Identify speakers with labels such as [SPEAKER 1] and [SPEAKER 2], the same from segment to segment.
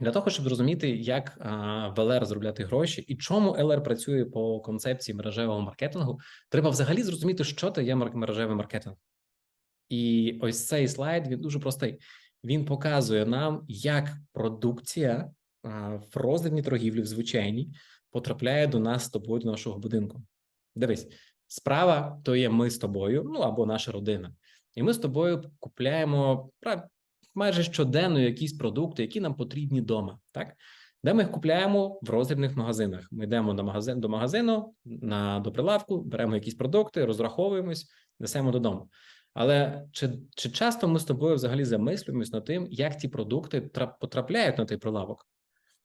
[SPEAKER 1] Для того, щоб зрозуміти, як в ЛР заробляти гроші і чому ЛР працює по концепції мережевого маркетингу, треба взагалі зрозуміти, що це є мережевий маркетинг. І ось цей слайд він дуже простий. Він показує нам, як продукція в роздрібній торгівлі в звичайній потрапляє до нас з тобою, до нашого будинку. Дивись, справа то є ми з тобою, ну або наша родина, і ми з тобою купляємо майже щоденно якісь продукти, які нам потрібні вдома, так де ми їх купляємо в роздрібних магазинах. Ми йдемо на магазин до магазину на до прилавку, беремо якісь продукти, розраховуємось, несемо додому. Але чи чи часто ми з тобою взагалі замислюємось над тим, як ті продукти потрапляють на той прилавок?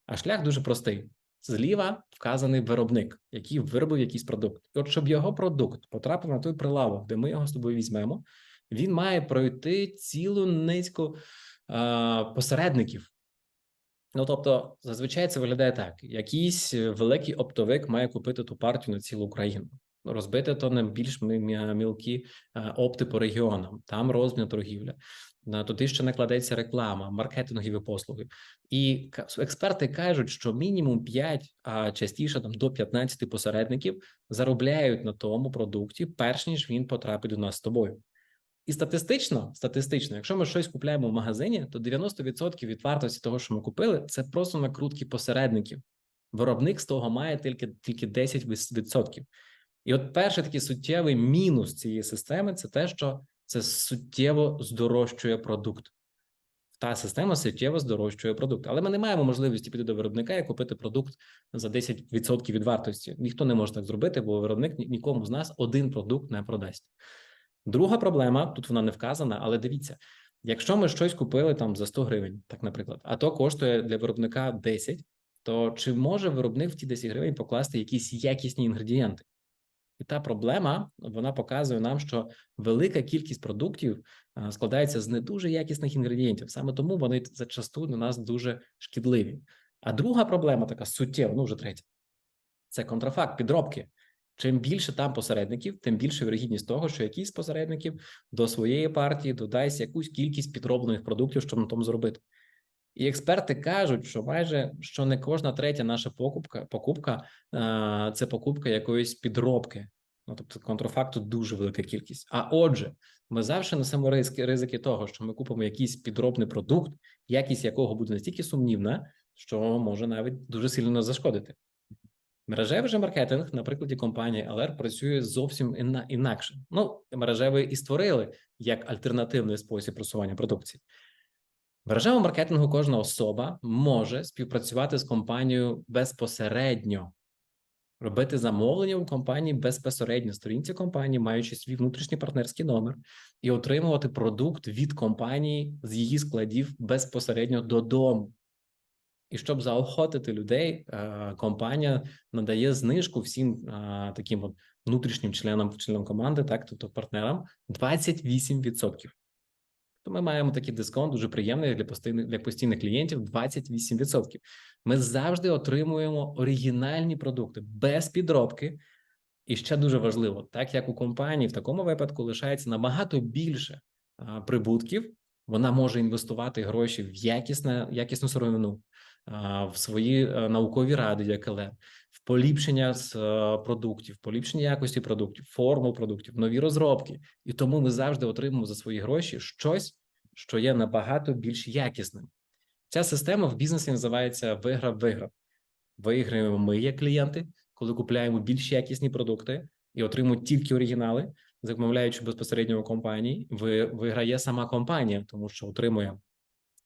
[SPEAKER 1] А шлях дуже простий: зліва вказаний виробник, який виробив якийсь продукт. І от щоб його продукт потрапив на той прилавок, де ми його з тобою візьмемо, він має пройти цілу низку а, посередників. Ну, тобто, зазвичай це виглядає так: якийсь великий оптовик має купити ту партію на цілу Україну, розбити то на більш мілкі опти по регіонам, там розмір торгівля. Туди ще накладеться реклама, маркетингові послуги, і експерти кажуть, що мінімум 5, а частіше там до 15 посередників заробляють на тому продукті, перш ніж він потрапить до нас з тобою. І статистично, статистично, якщо ми щось купляємо в магазині, то 90% від вартості того, що ми купили, це просто накрутки посередників. Виробник з того має тільки тільки 10%. І от перший такий суттєвий мінус цієї системи це те, що це суттєво здорожчує продукт. Та система суттєво здорожчує продукт. Але ми не маємо можливості піти до виробника і купити продукт за 10% від вартості. Ніхто не може так зробити, бо виробник нікому з нас один продукт не продасть. Друга проблема тут вона не вказана, але дивіться, якщо ми щось купили там за 100 гривень, так наприклад, а то коштує для виробника 10, то чи може виробник в ті 10 гривень покласти якісь якісні інгредієнти? І та проблема вона показує нам, що велика кількість продуктів складається з не дуже якісних інгредієнтів. Саме тому вони зачасту для нас дуже шкідливі. А друга проблема, така суттєва, ну вже третя, це контрафакт, підробки. Чим більше там посередників, тим більше вирогідність того, що якийсь з посередників до своєї партії додасть якусь кількість підроблених продуктів, щоб на тому зробити. І експерти кажуть, що майже що не кожна третя наша покупка покупка це покупка якоїсь підробки. Ну тобто контрафакту дуже велика кількість. А отже, ми завжди несемо ризики, ризики того, що ми купимо якийсь підробний продукт, якість якого буде настільки сумнівна, що може навіть дуже сильно зашкодити. Мережевий же маркетинг на прикладі компанії LR працює зовсім інакше. Ну, мережевий і створили як альтернативний спосіб просування продукції. Мережевому маркетингу кожна особа може співпрацювати з компанією безпосередньо, робити замовлення у компанії безпосередньо сторінці компанії, маючи свій внутрішній партнерський номер, і отримувати продукт від компанії з її складів безпосередньо додому. І щоб заохотити людей, е, компанія надає знижку всім е, таким от внутрішнім членам членам команди, так тобто партнерам 28%. То ми маємо такий дисконт дуже приємний для постійних для постійних клієнтів 28%. Ми завжди отримуємо оригінальні продукти без підробки. І ще дуже важливо, так як у компанії в такому випадку лишається набагато більше прибутків, вона може інвестувати гроші в якісне, якісну сировину, в свої е, наукові ради, як ЛР, в поліпшення з е, продуктів, поліпшення якості продуктів, формул продуктів, нові розробки, і тому ми завжди отримуємо за свої гроші щось, що є набагато більш якісним. Ця система в бізнесі називається виграв-виграв. Виграємо ми, як клієнти, коли купляємо більш якісні продукти і отримуємо тільки оригінали, замовляючи безпосередньо компанії, виграє сама компанія, тому що отримує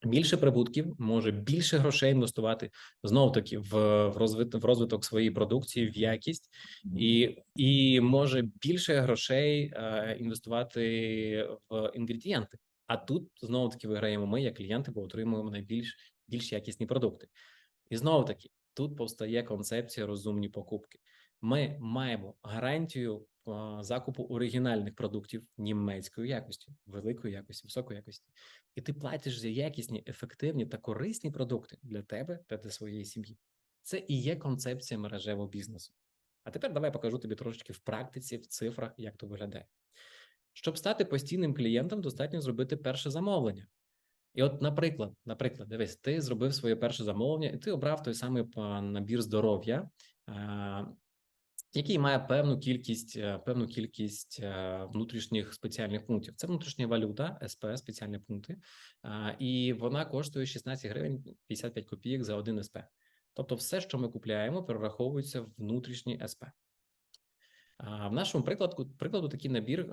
[SPEAKER 1] більше прибутків, може більше грошей інвестувати знов таки в в, розвиток, в розвиток своєї продукції, в якість, і і може більше грошей е, інвестувати в інгредієнти. А тут знову таки виграємо ми, як клієнти, бо отримуємо найбільш більш якісні продукти. І знову таки тут повстає концепція розумні покупки. Ми маємо гарантію закупу оригінальних продуктів німецької якості, великої якості, високої якості, і ти платиш за якісні, ефективні та корисні продукти для тебе та для своєї сім'ї. Це і є концепція мережевого бізнесу. А тепер давай покажу тобі трошечки в практиці, в цифрах, як то виглядає. Щоб стати постійним клієнтом, достатньо зробити перше замовлення. І от, наприклад, наприклад, дивись, ти зробив своє перше замовлення, і ти обрав той самий набір здоров'я, який має певну кількість, е, певну кількість е, внутрішніх спеціальних пунктів. Це внутрішня валюта, СП, спеціальні пункти, і вона коштує 16 гривень 55 копійок за один СП. Тобто, все, що ми купляємо, перераховується в внутрішній СП. В нашому прикладу прикладу такий набір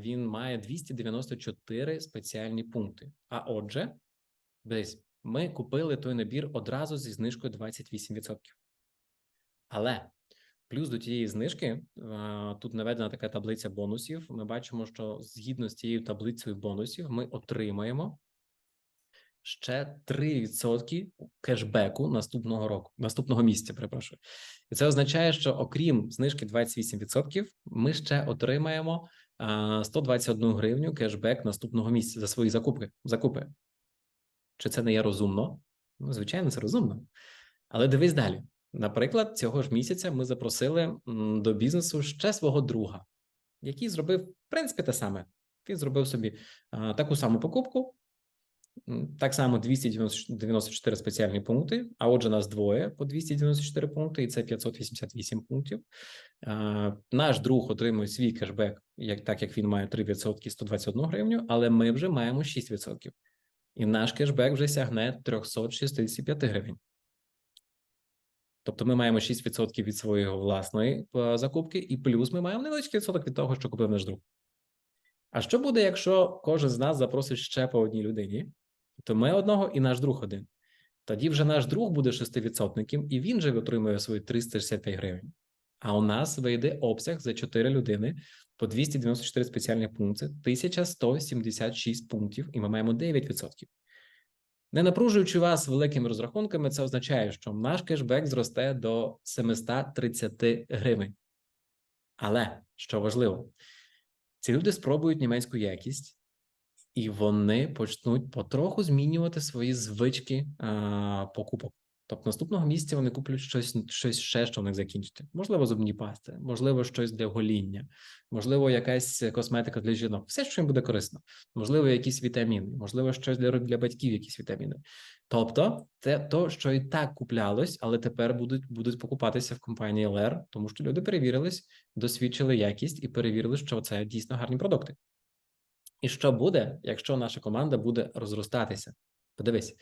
[SPEAKER 1] він має 294 спеціальні пункти. А отже, десь ми купили той набір одразу зі знижкою 28%. Але плюс до тієї знижки тут наведена така таблиця бонусів. Ми бачимо, що згідно з цією таблицею бонусів ми отримаємо ще 3% кешбеку наступного року, наступного місяця, перепрошую. І це означає, що окрім знижки 28%, ми ще отримаємо а, 121 гривню кешбек наступного місяця за свої закупки. закупи. Чи це не є розумно? Ну, звичайно, це розумно. Але дивись далі. Наприклад, цього ж місяця ми запросили до бізнесу ще свого друга, який зробив, в принципі, те саме. Він зробив собі таку саму покупку, так само 294 спеціальні пункти. А отже, нас двоє по 294 пункти, і це 588 пунктів. Наш друг отримує свій кешбек, як так як він має 3% 121 гривню, але ми вже маємо 6%. І наш кешбек вже сягне 365 гривень. Тобто ми маємо 6% від своєї власної е, закупки, і плюс ми маємо невеличкий відсоток від того, що купив наш друг. А що буде, якщо кожен з нас запросить ще по одній людині? То ми одного і наш друг один. Тоді вже наш друг буде шестивідсотником, і він же отримує свої 365 гривень. А у нас вийде обсяг за 4 людини по 294 спеціальні пункти, 1176 пунктів, і ми маємо 9%. Не напружуючи вас великими розрахунками, це означає, що наш кешбек зросте до 730 гривень. Але що важливо, ці люди спробують німецьку якість, і вони почнуть потроху змінювати свої звички а, покупок. Тобто наступного місяця вони куплять щось, щось ще, що в них закінчиться. Можливо, зубні пасти, можливо, щось для гоління, можливо, якась косметика для жінок. Все, що їм буде корисно, можливо, якісь вітаміни, можливо, щось для для батьків, якісь вітаміни. Тобто, це то, що і так куплялось, але тепер будуть будуть покупатися в компанії LR, тому що люди перевірились, досвідчили якість і перевірили, що це дійсно гарні продукти. І що буде, якщо наша команда буде розростатися? Подивись.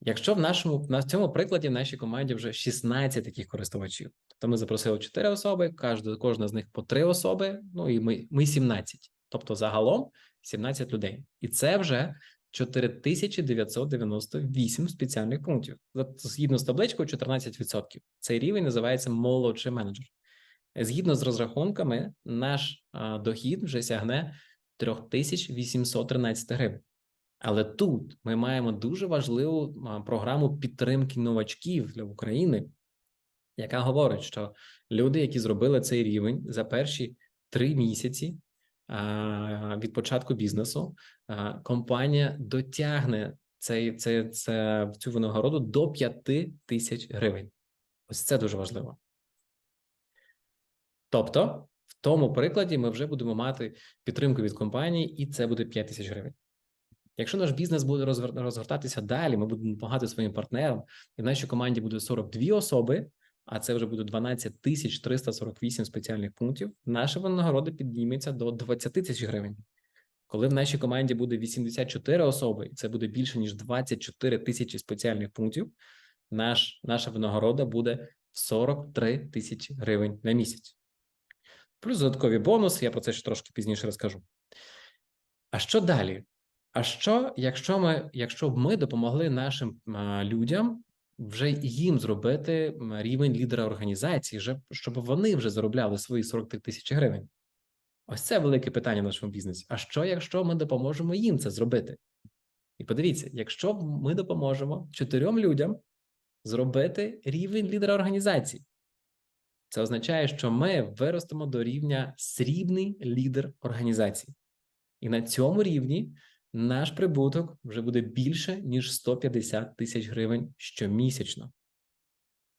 [SPEAKER 1] Якщо в нашому на цьому прикладі в нашій команді вже 16 таких користувачів, тобто ми запросили 4 особи, кожна, кожна з них по 3 особи, ну і ми ми 17, тобто загалом 17 людей, і це вже 4998 спеціальних пунктів. Згідно з табличкою, 14%. Цей рівень називається молодший менеджер. Згідно з розрахунками, наш а, дохід вже сягне 3813 гривень. Але тут ми маємо дуже важливу програму підтримки новачків для України, яка говорить, що люди, які зробили цей рівень за перші три місяці від початку бізнесу, компанія дотягне цей, цей, це, цю винагороду до 5 тисяч гривень. Ось це дуже важливо. Тобто, в тому прикладі ми вже будемо мати підтримку від компанії, і це буде 5 тисяч гривень. Якщо наш бізнес буде розгортатися далі, ми будемо допомагати своїм партнерам, і в нашій команді буде 42 особи, а це вже буде 12 тисяч 348 спеціальних пунктів. Наша винагорода підніметься до 20 тисяч гривень. Коли в нашій команді буде 84 особи, і це буде більше ніж 24 тисячі спеціальних пунктів, наш, наша винагорода буде 43 тисячі гривень на місяць. Плюс додаткові бонуси, я про це ще трошки пізніше розкажу. А що далі? А що, якщо ми, якщо б ми допомогли нашим людям вже їм зробити рівень лідера організації, щоб вони вже заробляли свої 43 тисячі гривень? Ось це велике питання в нашому бізнесі. А що, якщо ми допоможемо їм це зробити? І подивіться, якщо ми допоможемо чотирьом людям зробити рівень лідера організації, це означає, що ми виростемо до рівня срібний лідер організації. І на цьому рівні наш прибуток вже буде більше, ніж 150 тисяч гривень щомісячно.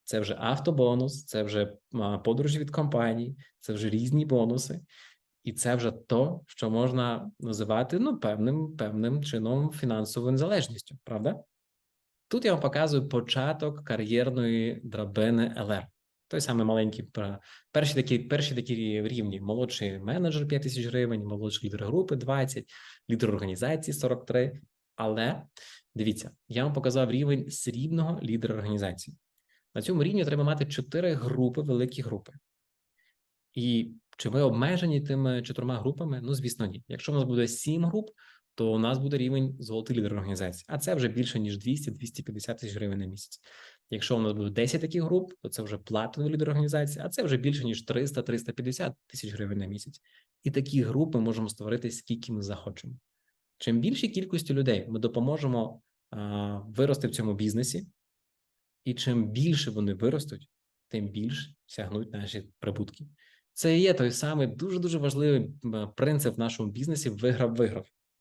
[SPEAKER 1] Це вже автобонус, це вже подорожі від компаній, це вже різні бонуси. І це вже то, що можна називати ну, певним, певним чином фінансовою незалежністю, правда? Тут я вам показую початок кар'єрної драбини ЛР. Той самий маленький перші такі, перші такі рівні: молодший менеджер 5 тисяч гривень, молодший лідер групи 20, лідер організації 43. Але дивіться, я вам показав рівень срібного лідера організації. На цьому рівні треба мати чотири групи, великі групи. І чи ми обмежені тими чотирма групами? Ну, звісно, ні. Якщо у нас буде сім груп, то у нас буде рівень золотий лідер організації, а це вже більше ніж 200-250 тисяч гривень на місяць. Якщо у нас буде 10 таких груп, то це вже платиновий лідер організації, а це вже більше ніж 300-350 тисяч гривень на місяць. І такі групи можемо створити скільки ми захочемо. Чим більшій кількості людей ми допоможемо а, вирости в цьому бізнесі, і чим більше вони виростуть, тим більше сягнуть наші прибутки. Це є той самий дуже дуже важливий принцип в нашому бізнесі виграв-виграв.